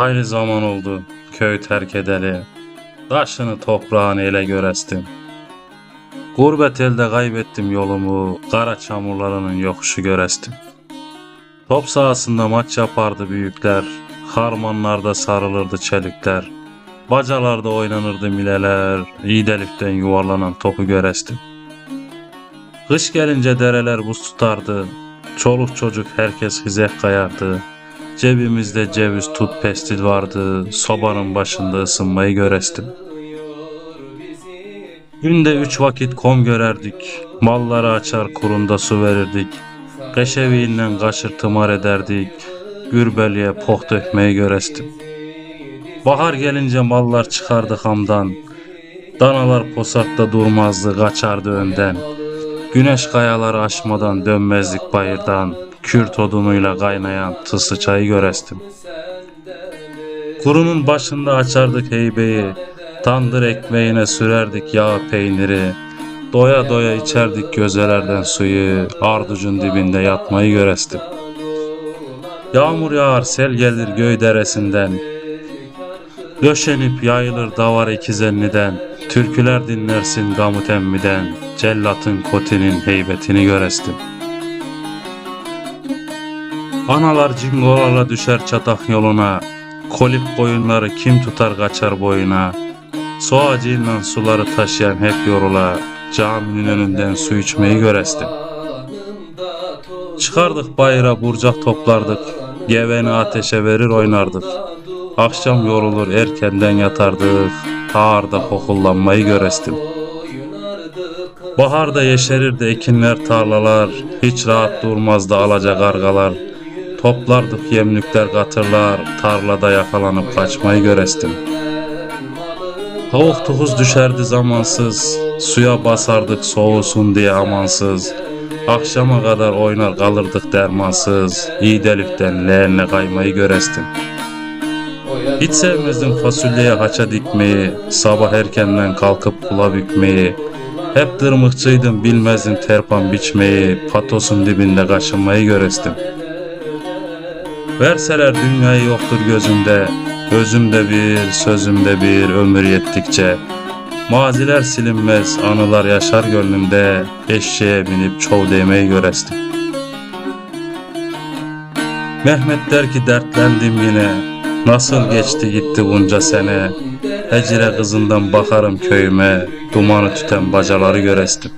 Hayli zaman oldu köy terk edeli. Taşını toprağını ele görestim. Gurbet elde kaybettim yolumu, kara çamurlarının yokuşu görestim. Top sahasında maç yapardı büyükler, harmanlarda sarılırdı çelikler. Bacalarda oynanırdı mileler, iyi delikten yuvarlanan topu görestim. Kış gelince dereler buz tutardı, çoluk çocuk herkes hizek kayardı. Cebimizde ceviz tut pestil vardı, sobanın başında ısınmayı görestim. Günde üç vakit kom görerdik, malları açar kurunda su verirdik. Keşeviğinden kaşır tımar ederdik, gürbeliye poh dökmeyi görestim. Bahar gelince mallar çıkardı hamdan, danalar posakta durmazdı kaçardı önden. Güneş kayaları aşmadan dönmezdik bayırdan, kürt odunuyla kaynayan tısı çayı görestim. Kurunun başında açardık heybeyi, tandır ekmeğine sürerdik yağ peyniri, doya doya içerdik gözelerden suyu, arducun dibinde yatmayı görestim. Yağmur yağar sel gelir göy deresinden, Döşenip yayılır davar ikizenniden, türküler dinlersin gamut emmiden, cellatın kotinin heybetini görestim. Analar cingolarla düşer çatak yoluna, kolip koyunları kim tutar kaçar boyuna, su ağacıyla suları taşıyan hep yorula, caminin önünden su içmeyi görestim. Çıkardık bayıra burcak toplardık, geveni ateşe verir oynardık. Akşam yorulur erkenden yatardık, Ağırda kokullanmayı görestim. Baharda yeşerirdi ekinler tarlalar, hiç rahat durmazdı alaca kargalar. Toplardık yemlükler katırlar, tarlada yakalanıp kaçmayı görestim. Tavuk tukuz düşerdi zamansız, suya basardık soğusun diye amansız. Akşama kadar oynar kalırdık dermansız, iyi delikten leğenle kaymayı görestim. Hiç sevmezdim fasulyeye haça dikmeyi, sabah erkenden kalkıp kula bükmeyi. Hep dırmıkçıydım bilmezdim terpan biçmeyi, patosun dibinde kaşınmayı görestim. Verseler dünyayı yoktur gözümde, özümde bir, sözümde bir ömür yettikçe. Maziler silinmez, anılar yaşar gönlümde, eşeğe binip çov demeyi görestim. Mehmet der ki dertlendim yine, Nasıl geçti gitti bunca sene Hecire kızından bakarım köyüme, dumanı tüten bacaları görestim.